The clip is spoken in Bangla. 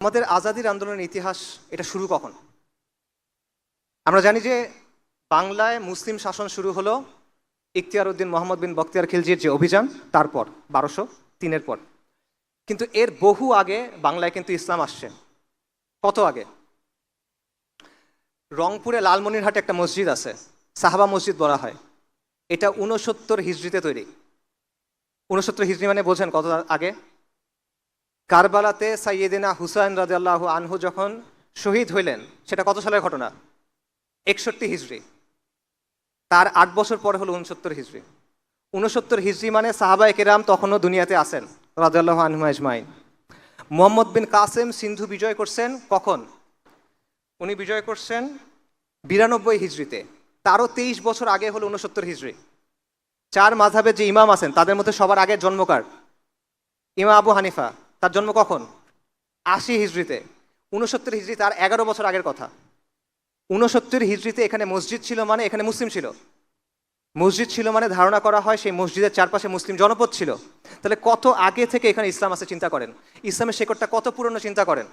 আমাদের আজাদির আন্দোলনের ইতিহাস, এটা শুরু কখন? আমরা জানি যে বাংলায় মুসলিম শাসন শুরু হলো ইখতিয়ার উদ্দিন মোহাম্মদ বিন বখতিয়ার খিলজির যে অভিযান, তারপর, বারোশো তিনের পর। কিন্তু এর বহু আগে বাংলায় কিন্তু ইসলাম আসছে। কত আগে? রংপুরে লালমনিরহাটে একটা মসজিদ আছে, সাহাবা মসজিদ বলা হয়। এটা উনসত্তর হিজড়িতে তৈরি। উনসত্তর হিজড়ি মানে বোঝেন কত আগে? কারবালাতে সাইয়েদিনা হুসাইন রাজিয়াল্লাহু আনহু যখন শহীদ হইলেন, সেটা কত সালের ঘটনা? একষট্টি হিজড়ি। তার আট বছর পরে হলো উনসত্তর হিজড়ি। উনসত্তর হিজড়ি মানে সাহাবায় কেরাম তখনও দুনিয়াতে আসেন রাজিয়াল্লাহ আনহু আজমাইন। মোহাম্মদ বিন কাসেম সিন্ধু বিজয় করছেন কখন? উনি বিজয় করছেন বিরানব্বই হিজড়িতে। তারও তেইশ বছর আগে হলো উনসত্তর হিজড়ি। চার মাঝাবের যে ইমাম আছেন, তাদের মধ্যে সবার আগে জন্মকার ইমাম আবু হানিফা। তার জন্ম কখন? আশি হিজড়িতে। উনসত্তর হিজড়ি তার এগারো বছর আগের কথা। উনসত্তর হিজড়িতে এখানে মসজিদ ছিল মানে এখানে মুসলিম ছিল। মসজিদ ছিল মানে ধারণা করা হয় সেই মসজিদের চারপাশে মুসলিম জনপদ ছিল। তাহলে কত আগে থেকে এখানে ইসলাম আছে চিন্তা করেন? ইসলামের শেকড়টা কত পুরনো চিন্তা করেন?